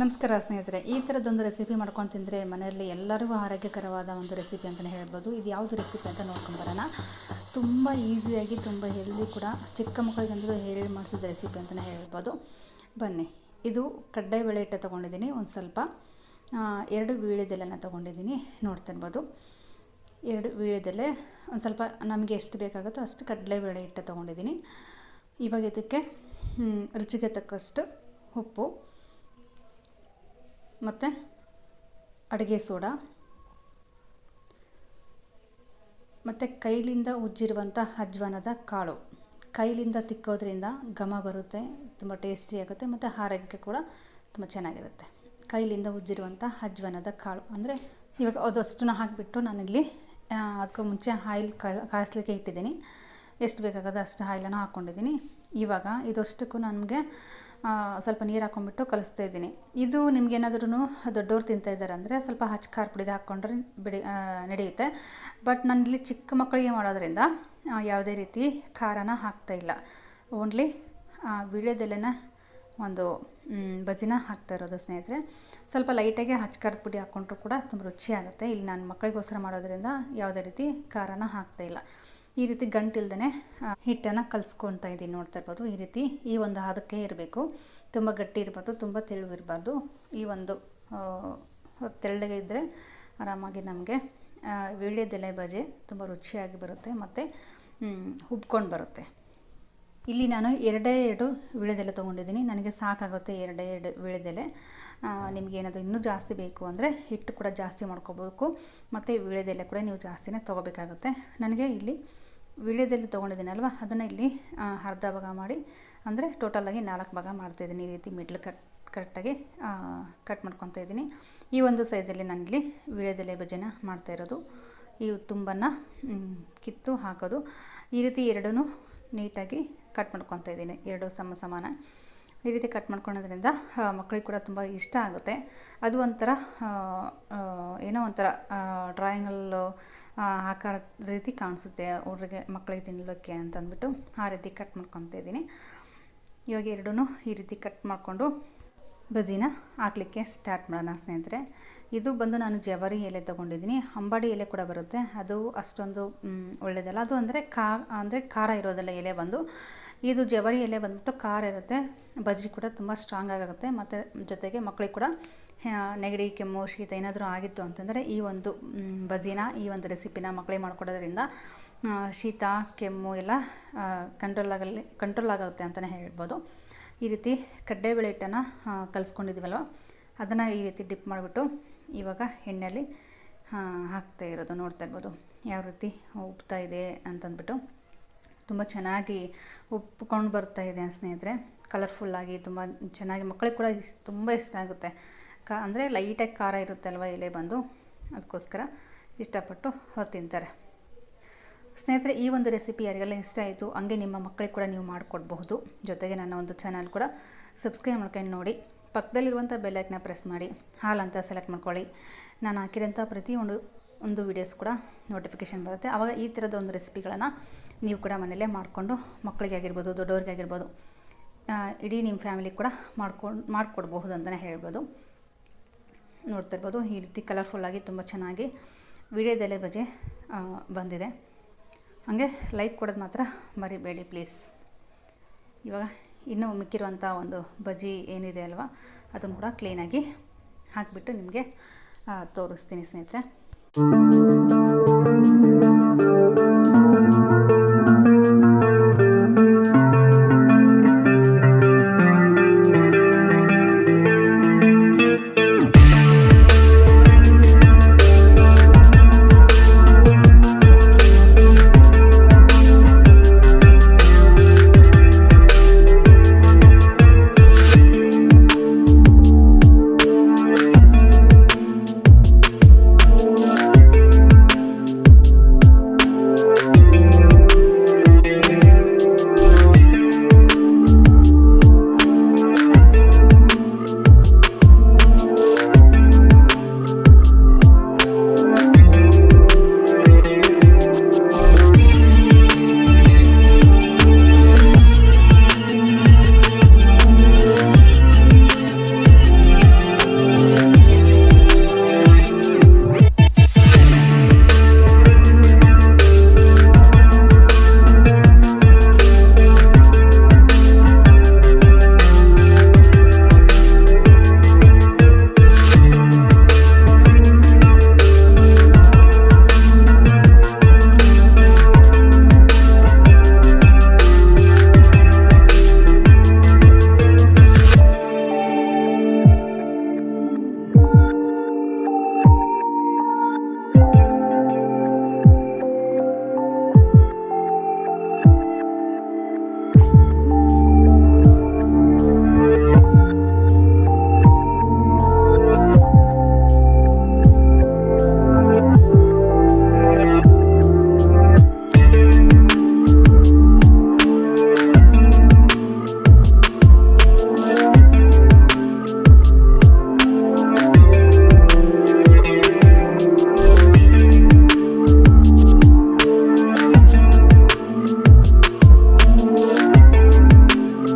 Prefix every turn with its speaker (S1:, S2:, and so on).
S1: ನಮಸ್ಕಾರ ಸ್ನೇಹಿತರೆ, ಈ ಥರದ್ದೊಂದು ರೆಸಿಪಿ ಮಾಡ್ಕೊಂಡು ತಿಂದರೆ ಮನೆಯಲ್ಲಿ ಎಲ್ಲರಿಗೂ ಆರೋಗ್ಯಕರವಾದ ಒಂದು ರೆಸಿಪಿ ಅಂತಲೇ ಹೇಳ್ಬೋದು. ಇದು ಯಾವುದು ರೆಸಿಪಿ ಅಂತ ನೋಡ್ಕೊಂಬರೋಣ ತುಂಬ ಈಸಿಯಾಗಿ ತುಂಬ ಹೆಲ್ದಿ ಕೂಡ ಚಿಕ್ಕ ಮಕ್ಕಳಿಗಂತೂ ಹೇಳಿ ಮಾಡಿಸಿದ ರೆಸಿಪಿ ಅಂತಲೇ ಹೇಳ್ಬೋದು. ಬನ್ನಿ, ಇದು ಕಡ್ಡಾಯ ಬೇಳೆ ಹಿಟ್ಟು ತೊಗೊಂಡಿದ್ದೀನಿ, ಒಂದು ಸ್ವಲ್ಪ. ಎರಡು ವೀಳ್ಯದೆಲೆನ ತೊಗೊಂಡಿದ್ದೀನಿ ನೋಡ್ತಿರ್ಬೋದು ಎರಡು ವೀಳ್ಯದೆಲೆ ಒಂದು ಸ್ವಲ್ಪ ನಮಗೆ ಎಷ್ಟು ಬೇಕಾಗುತ್ತೋ ಅಷ್ಟು ಕಡಲೆ ಕಡಲೆಬೇಳೆ ಹಿಟ್ಟು ತೊಗೊಂಡಿದ್ದೀನಿ. ಇವಾಗ ಇದಕ್ಕೆ ರುಚಿಗೆ ತಕ್ಕಷ್ಟು ಉಪ್ಪು. ಮತ್ತು ಅಡುಗೆ ಸೋಡಾ. ಮತ್ತು ಕೈಲಿಂದ ಉಜ್ಜಿರುವಂಥ ಅಜ್ವಾನದ ಕಾಳು. ಕೈಲಿಂದ ತಿಕ್ಕೋದ್ರಿಂದ ಘಮ ಬರುತ್ತೆ, ತುಂಬ ಟೇಸ್ಟಿ ಆಗುತ್ತೆ ಮತ್ತು ಆರೋಗ್ಯಕ್ಕೆ ಕೂಡ ತುಂಬ ಚೆನ್ನಾಗಿರುತ್ತೆ. ಕೈಲಿಂದ ಉಜ್ಜಿರುವಂಥ ಅಜ್ವಾನದ ಕಾಳು ಅಂದರೆ ಇವಾಗ ಅದಷ್ಟನ್ನು ಹಾಕಿಬಿಟ್ಟು ನಾನಿಲ್ಲಿ ಅದಕ್ಕೂ ಮುಂಚೆ ಆಯಿಲ್ ಕಾಯಿಸ್ಲಿಕ್ಕೆ ಇಟ್ಟಿದ್ದೀನಿ. ಎಷ್ಟು ಬೇಕಾಗದ ಅಷ್ಟು ಆಯಿಲನ್ನು ಹಾಕ್ಕೊಂಡಿದ್ದೀನಿ. ಇವಾಗ ಇದಷ್ಟಕ್ಕೂ ನನಗೆ ಸ್ವಲ್ಪ ನೀರು ಹಾಕೊಂಡ್ಬಿಟ್ಟು ಕಲಿಸ್ತಾ ಇದ್ದೀನಿ. ಇದು ನಿಮ್ಗೇನಾದ್ರೂ ದೊಡ್ಡವ್ರು ತಿಂತಾ ಇದ್ದಾರೆ ಅಂದರೆ ಸ್ವಲ್ಪ ಹಚ್ಚ ಖಾರ ಪುಡಿದು ಹಾಕ್ಕೊಂಡ್ರೆ ಬಿಡಿ ನಡೆಯುತ್ತೆ. ಬಟ್ ನಾನಿಲ್ಲಿ ಚಿಕ್ಕ ಮಕ್ಕಳಿಗೆ ಮಾಡೋದ್ರಿಂದ ಯಾವುದೇ ರೀತಿ ಖಾರನ ಹಾಕ್ತಾಯಿಲ್ಲ ಓನ್ಲಿ ವೀಳ್ಯದೆಲೆನ ಒಂದು ಬಜಿನ ಹಾಕ್ತಾ ಇರೋದು ಸ್ನೇಹಿತರೆ. ಸ್ವಲ್ಪ ಲೈಟಾಗಿ ಹಚ್ಚ ಖಾರದ ಪುಡಿ ಹಾಕ್ಕೊಂಡ್ರು ಕೂಡ ತುಂಬ ರುಚಿಯಾಗುತ್ತೆ. ಇಲ್ಲಿ ನಾನು ಮಕ್ಕಳಿಗೋಸ್ಕರ ಮಾಡೋದ್ರಿಂದ ಯಾವುದೇ ರೀತಿ ಖಾರನ ಹಾಕ್ತಾಯಿಲ್ಲ ಈ ರೀತಿ ಗಂಟಿಲ್ದೇ ಹಿಟ್ಟನ್ನು ಕಲಿಸ್ಕೊತಾ ಇದ್ದೀನಿ ನೋಡ್ತಾ ಇರ್ಬೋದು. ಈ ರೀತಿ ಈ ಒಂದು ಹದಕ್ಕೆ ಇರಬೇಕು. ತುಂಬ ಗಟ್ಟಿ ಇರಬಾರ್ದು, ತುಂಬ ತೆಳುವಿರಬಾರ್ದು ಈ ಒಂದು ತೆಳ್ಳಗೆ ಇದ್ದರೆ ಆರಾಮಾಗಿ ನಮಗೆ ವೀಳ್ಯದೆಲೆ ಬಜೆ ತುಂಬ ರುಚಿಯಾಗಿ ಬರುತ್ತೆ ಮತ್ತು ಉಬ್ಕೊಂಡು ಬರುತ್ತೆ. ಇಲ್ಲಿ ನಾನು ಎರಡೇ ಎರಡು ವೀಳ್ಯದೆಲೆ ತೊಗೊಂಡಿದ್ದೀನಿ. ನನಗೆ ಸಾಕಾಗುತ್ತೆ ಎರಡೇ ಎರಡು ವೀಳ್ಯದೆಲೆ ನಿಮಗೇನಾದರೂ ಇನ್ನೂ ಜಾಸ್ತಿ ಬೇಕು ಅಂದರೆ ಹಿಟ್ಟು ಕೂಡ ಜಾಸ್ತಿ ಮಾಡ್ಕೋಬೇಕು. ಮತ್ತು ವೀಳ್ಯದೆಲೆ ಕೂಡ ನೀವು ಜಾಸ್ತಿನೇ ತೊಗೋಬೇಕಾಗುತ್ತೆ. ನನಗೆ ಇಲ್ಲಿ ವೀಳ್ಯದೆಲೆ ತೊಗೊಂಡಿದ್ದೀನಲ್ವ ಅದನ್ನು ಇಲ್ಲಿ ಅರ್ಧ ಭಾಗ ಮಾಡಿ, ಅಂದರೆ ಟೋಟಲಾಗಿ ನಾಲ್ಕು ಭಾಗ ಮಾಡ್ತಾಯಿದ್ದೀನಿ ಈ ರೀತಿ ಮಿಡ್ಲ್ ಕಟ್ ಕರೆಕ್ಟಾಗಿ ಕಟ್ ಮಾಡ್ಕೊತಾ ಇದ್ದೀನಿ. ಈ ಒಂದು ಸೈಜಲ್ಲಿ ನಾನಿಲ್ಲಿ ವೀಳ್ಯದೆಲೆ ಭಜನ ಮಾಡ್ತಾ ಇರೋದು. ಈ ತುಂಬನ್ನು ಕಿತ್ತು ಹಾಕೋದು. ಈ ರೀತಿ ಎರಡೂ ನೀಟಾಗಿ ಕಟ್ ಮಾಡ್ಕೊತಾ ಇದ್ದೀನಿ. ಎರಡು ಸಮ ಸಮಾನ. ಈ ರೀತಿ ಕಟ್ ಮಾಡ್ಕೊಳೋದ್ರಿಂದ ಮಕ್ಕಳಿಗೆ ಕೂಡ ತುಂಬ ಇಷ್ಟ ಆಗುತ್ತೆ. ಅದು ಒಂಥರ ಏನೋ ಒಂಥರ ಡ್ರಾಯಿಂಗಲ್ಲು ಆಕಾರ ರೀತಿ ಕಾಣಿಸುತ್ತೆ ಹುಡುಗರಿಗೆ ಮಕ್ಕಳಿಗೆ ತಿನ್ನಲಿಕ್ಕೆ ಅಂತ ಅಂದ್ಬಿಟ್ಟು ಆ ರೀತಿ ಕಟ್ ಮಾಡ್ಕೊತ ಇದ್ದೀನಿ. ಇವಾಗ ಎರಡೂ ಈ ರೀತಿ ಕಟ್ ಮಾಡಿಕೊಂಡು ಬಜಿನ ಹಾಕ್ಲಿಕ್ಕೆ ಸ್ಟಾರ್ಟ್ ಮಾಡೋಣ ಸ್ನೇಹಿತರೆ. ಇದು ಬಂದು ನಾನು ಜವಾರಿ ಎಲೆ ತೊಗೊಂಡಿದ್ದೀನಿ. ಅಂಬಾಡಿ ಎಲೆ ಕೂಡ ಬರುತ್ತೆ. ಅದು ಅಷ್ಟೊಂದು ಒಳ್ಳೆಯದಲ್ಲ ಅದು ಅಂದರೆ ಕಾ, ಅಂದರೆ ಖಾರ ಇರೋದಲ್ಲ ಎಲೆ ಬಂದು ಇದು ಜವರಿಯಲ್ಲೇ ಎಲೆ ಬಂದ್ಬಿಟ್ಟು ಖಾರ ಇರುತ್ತೆ. ಬಜ್ಜಿ ಕೂಡ ತುಂಬ ಸ್ಟ್ರಾಂಗ್ ಆಗುತ್ತೆ ಮತ್ತು ಜೊತೆಗೆ ಮಕ್ಕಳಿಗೆ ಕೂಡ ನೆಗಡಿ, ಕೆಮ್ಮು, ಶೀತ ಏನಾದರೂ ಆಗಿತ್ತು ಅಂತಂದರೆ ಈ ಒಂದು ಬಜ್ಜಿನ ಈ ಒಂದು ರೆಸಿಪಿನ ಮಕ್ಕಳಿಗೆ ಮಾಡಿಕೊಡೋದ್ರಿಂದ ಶೀತ, ಕೆಮ್ಮು ಎಲ್ಲ ಕಂಟ್ರೋಲ್ ಆಗಲಿ ಕಂಟ್ರೋಲ್ ಆಗುತ್ತೆ ಅಂತಲೇ ಹೇಳ್ಬೋದು. ಈ ರೀತಿ ಕಡ್ಲೆಬೇಳೆ ಹಿಟ್ಟನ್ನು ಕಲಿಸ್ಕೊಂಡಿದ್ದೀವಲ್ವ ಅದನ್ನು ಈ ರೀತಿ ಡಿಪ್ ಮಾಡಿಬಿಟ್ಟು ಇವಾಗ ಎಣ್ಣೆಯಲ್ಲಿ ಹಾಕ್ತಾ ಇರೋದು, ನೋಡ್ತಾ ಇರ್ಬೋದು. ಯಾವ ರೀತಿ ಉಪ್ತಾ ಇದೆ ಅಂತಂದ್ಬಿಟ್ಟು. ತುಂಬ ಚೆನ್ನಾಗಿ ಒಪ್ಪಿಕೊಂಡು ಬರ್ತಾ ಇದೆ ಸ್ನೇಹಿತರೆ. ಕಲರ್ಫುಲ್ಲಾಗಿ ತುಂಬ ಚೆನ್ನಾಗಿ ಮಕ್ಕಳಿಗೆ ಕೂಡ ಇಸ್, ತುಂಬ ಇಷ್ಟ ಆಗುತ್ತೆ. ಕ, ಅಂದರೆ ಲೈಟಾಗಿ ಖಾರ ಇರುತ್ತೆ ಅಲ್ವ ಎಲೆ ಬಂದು? ಅದಕ್ಕೋಸ್ಕರ ಇಷ್ಟಪಟ್ಟು ಅವ್ರು ತಿಂತಾರೆ. ಸ್ನೇಹಿತರೆ, ಈ ಒಂದು ರೆಸಿಪಿ ಯಾರಿಗೆಲ್ಲ ಇಷ್ಟ ಆಯಿತು, ಹಂಗೆ ನಿಮ್ಮ ಮಕ್ಕಳಿಗೆ ಕೂಡ ನೀವು ಮಾಡಿಕೊಡ್ಬಹುದು. ಜೊತೆಗೆ ನನ್ನ ಒಂದು ಚಾನಲ್ ಕೂಡ ಸಬ್ಸ್ಕ್ರೈಬ್ ಮಾಡ್ಕೊಂಡು ನೋಡಿ. ಪಕ್ಕದಲ್ಲಿರುವಂಥ ಬೆಲ್ಲೈಕ್ನ ಪ್ರೆಸ್ ಮಾಡಿ. ಹಾಲು ಅಂತ ಸೆಲೆಕ್ಟ್ ಮಾಡ್ಕೊಳ್ಳಿ. ನಾನು ಹಾಕಿರೋಂಥ ಪ್ರತಿಯೊಂದು ಒಂದು ವೀಡಿಯೋಸ್ ಕೂಡ ನೋಟಿಫಿಕೇಷನ್ ಬರುತ್ತೆ. ಆವಾಗ ಈ ಥರದ ಒಂದು ರೆಸಿಪಿಗಳನ್ನು ನೀವು ಕೂಡ ಮನೆಯಲ್ಲೇ ಮಾಡಿಕೊಂಡು ಮಕ್ಕಳಿಗೆ ಆಗಿರ್ಬೋದು, ದೊಡ್ಡವ್ರಿಗೆ ಆಗಿರ್ಬೋದು ಇಡೀ ನಿಮ್ಮ ಫ್ಯಾಮಿಲಿ ಕೂಡ ಮಾಡ್ಕೊಂಡು ಮಾಡಿಕೊಡ್ಬಹುದು ಅಂತಲೇ ಹೇಳ್ಬೋದು. ನೋಡ್ತಾ ಇರ್ಬೋದು, ಈ ರೀತಿ ಕಲರ್ಫುಲ್ಲಾಗಿ ತುಂಬ ಚೆನ್ನಾಗಿ ವಿಡಿಯೋದಲ್ಲೇ ಬಜೆ ಬಂದಿದೆ. ಹಾಗೆ ಲೈಕ್ ಕೊಡೋದು ಮಾತ್ರ ಮರಿಬೇಡಿ ಪ್ಲೀಸ್ ಇವಾಗ ಇನ್ನೂ ಮಿಕ್ಕಿರುವಂಥ ಒಂದು ಬಜ್ಜಿ ಏನಿದೆ ಅಲ್ವಾ, ಅದನ್ನು ಕೂಡ ಕ್ಲೀನಾಗಿ ಹಾಕಿಬಿಟ್ಟು ನಿಮಗೆ ತೋರಿಸ್ತೀನಿ ಸ್ನೇಹಿತರೆ. Música